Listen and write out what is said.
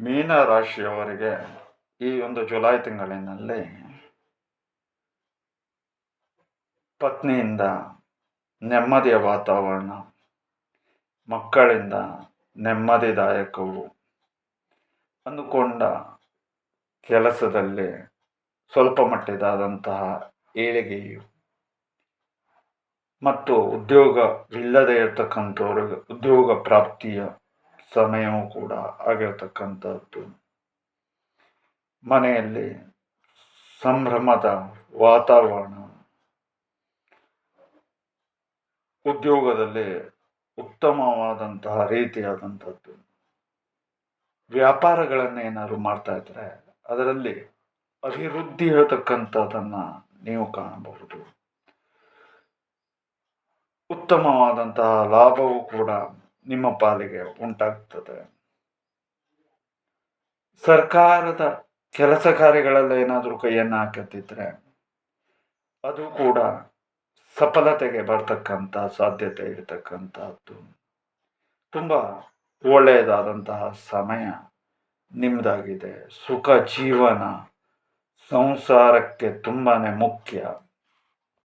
ಮೀನ ರಾಶಿಯವರಿಗೆ ಈ ಒಂದು ಜುಲೈ ತಿಂಗಳಿನಲ್ಲಿ ಪತ್ನಿಯಿಂದ ನೆಮ್ಮದಿಯ ವಾತಾವರಣ, ಮಕ್ಕಳಿಂದ ನೆಮ್ಮದಿದಾಯಕವು ಅಂದುಕೊಂಡ ಕೆಲಸದಲ್ಲಿ ಸ್ವಲ್ಪ ಮಟ್ಟಿದಾದಂತಹ ಏಳಿಗೆಯು ಮತ್ತು ಉದ್ಯೋಗವಿಲ್ಲದೆ ಇರತಕ್ಕಂಥವ್ರಿಗೆ ಉದ್ಯೋಗ ಪ್ರಾಪ್ತಿಯ ಸಮಯವೂ ಕೂಡ ಆಗಿರತಕ್ಕಂಥದ್ದು. ಮನೆಯಲ್ಲಿ ಸಂಭ್ರಮದ ವಾತಾವರಣ, ಉದ್ಯೋಗದಲ್ಲಿ ಉತ್ತಮವಾದಂತಹ ರೀತಿಯಾದಂಥದ್ದು. ವ್ಯಾಪಾರಗಳನ್ನೇನಾದ್ರು ಮಾಡ್ತಾ ಇದ್ರೆ ಅದರಲ್ಲಿ ಅಭಿವೃದ್ಧಿ ಹೇಳ್ತಕ್ಕಂಥದ್ದನ್ನು ನೀವು ಕಾಣಬಹುದು. ಉತ್ತಮವಾದಂತಹ ಲಾಭವೂ ಕೂಡ ನಿಮ್ಮ ಪಾಲಿಗೆ ಉಂಟಾಗ್ತದೆ. ಸರ್ಕಾರದ ಕೆಲಸ ಕಾರ್ಯಗಳಲ್ಲಿ ಏನಾದರೂ ಕೈಯನ್ನು ಹಾಕತ್ತಿದ್ರೆ ಅದು ಕೂಡ ಸಫಲತೆಗೆ ಬರ್ತಕ್ಕಂಥ, ಸಾಧ್ಯತೆ ಇರತಕ್ಕಂಥದ್ದು ತುಂಬ ಒಳ್ಳೆಯದಾದಂತಹ ಸಮಯ ನಿಮ್ಮದಾಗಿದೆ ಸುಖ ಜೀವನ, ಸಂಸಾರಕ್ಕೆ ತುಂಬಾ ಮುಖ್ಯ.